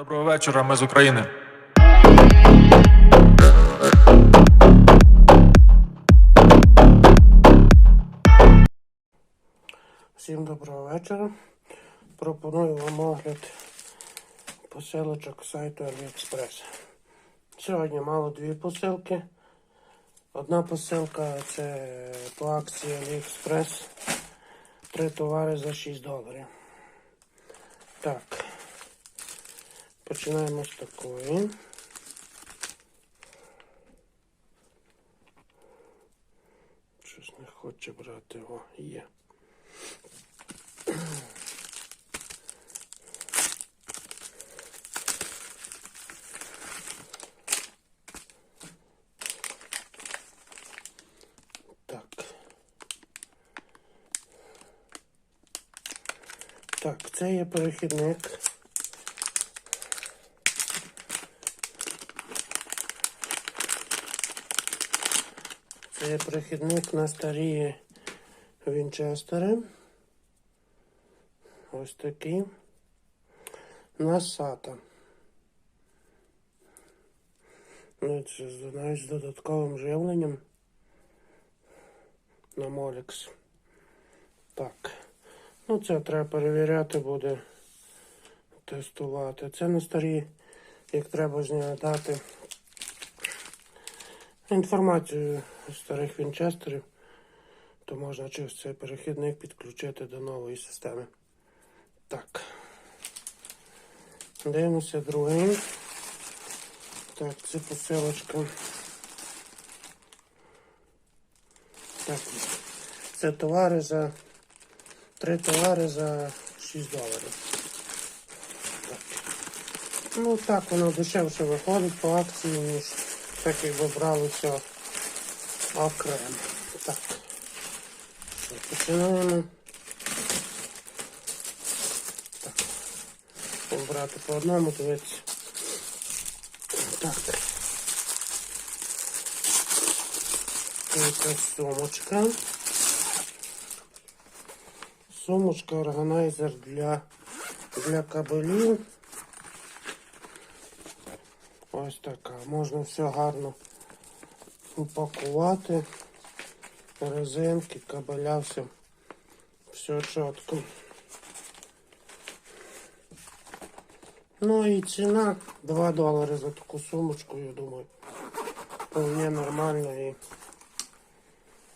Доброго вечора, ми з України. Всім доброго вечора. Пропоную вам огляд посилочок сайту AliExpress. Сьогодні мало дві посилки. Одна посилка це по акції AliExpress. Три товари за 6 доларів. Так. Починаємо з такої. Щось не хоче брати. О, є. Так, це є перехідник. Це є перехідник на старі Вінчестери. Ось такий. На SATA. Ну, з- навіть з додатковим живленням на Molex. Так. Ну, це треба перевіряти буде. Тестувати. Це на старі, як треба зняти інформацію старих вінчестерів, то можна через цей перехідник підключити до нової системи. Так. Дивимося другий. Так, це посилочка. Так. Це товари за. Три товари за 6 доларів. Так. Ну так воно дешевше виходить по акції, ніж так якби брали все окремо. Так. Починаємо. Так. Будемо брати по одному, дивіться. Так. Це сумочка. Сумочка органайзер для, для кабелів. Ось така. Можна все гарно упакувати. Резинки, кабеля, все, все чітко. Ну і ціна 2 долари за таку сумочку, я думаю. Вполне нормально і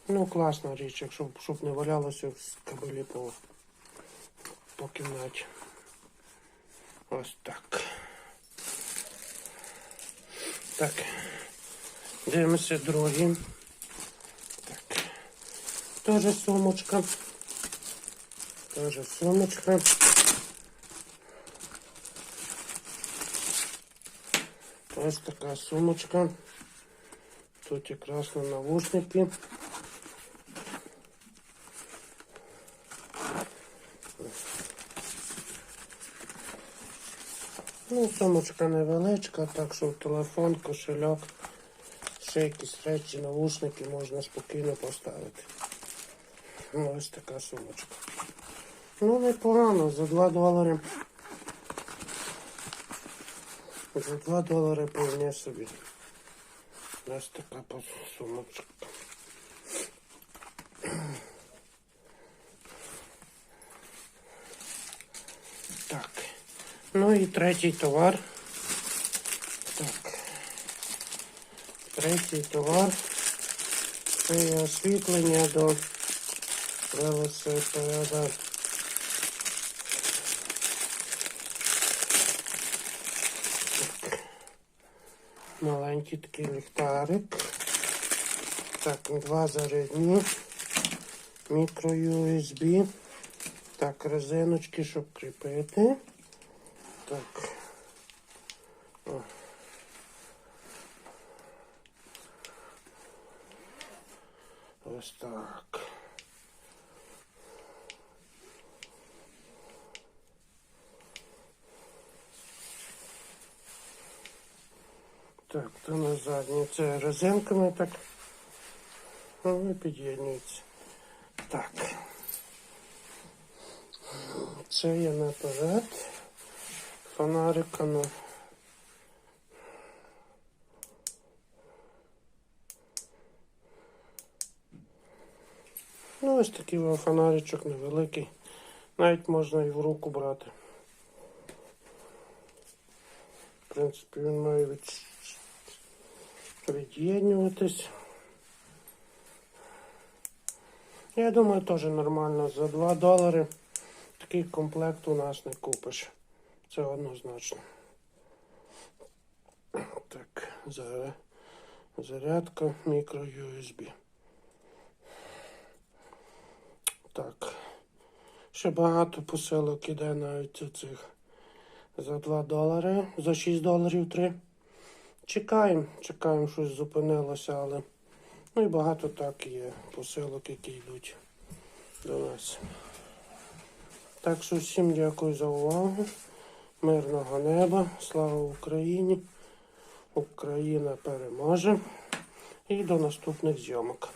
ну класна річ, якщо щоб не валялося в кабелі по, по кімнаті. Ось так. Так. Дивимося другий. Так. Тоже сумочка. Тоже сумочка. Ось така сумочка. Тут якраз на навушники. Ну, сумочка невеличка, так що телефон, кошельок, ще якісь речі, навушники можна спокійно поставити. Ну, ось така сумочка. Ну, непогано, за 2 долари. За 2 долари повне собі. Ось така сумочка. Так. Ну і третій товар. Так. Третій товар. Це освітлення до велосипеда. Маленький такий ліхтарик. Так, два зарядні. Мікро USB. Так, резиночки, щоб кріпити. Так. О. Ось так. Так, то на задній. Це резинками так. Вони під'єднуються. Так. Це я наперед. Фонарика, ну. Ну, ось такий о, фонаричок невеликий. Навіть можна і в руку брати. В принципі, він має від... від'єднюватись. Я думаю, теж нормально. За 2 долари такий комплект у нас не купиш. Це однозначно. Так, за- зарядка мікро USB. Так. Ще багато посилок іде навіть цих за 2 долари, за 6 доларів 3. Чекаємо, чекаємо, щось зупинилося, але ну і багато так є посилок, які йдуть до нас. Так що всім дякую за увагу. Мирного неба, слава Україні! Україна переможе. І до наступних зйомок.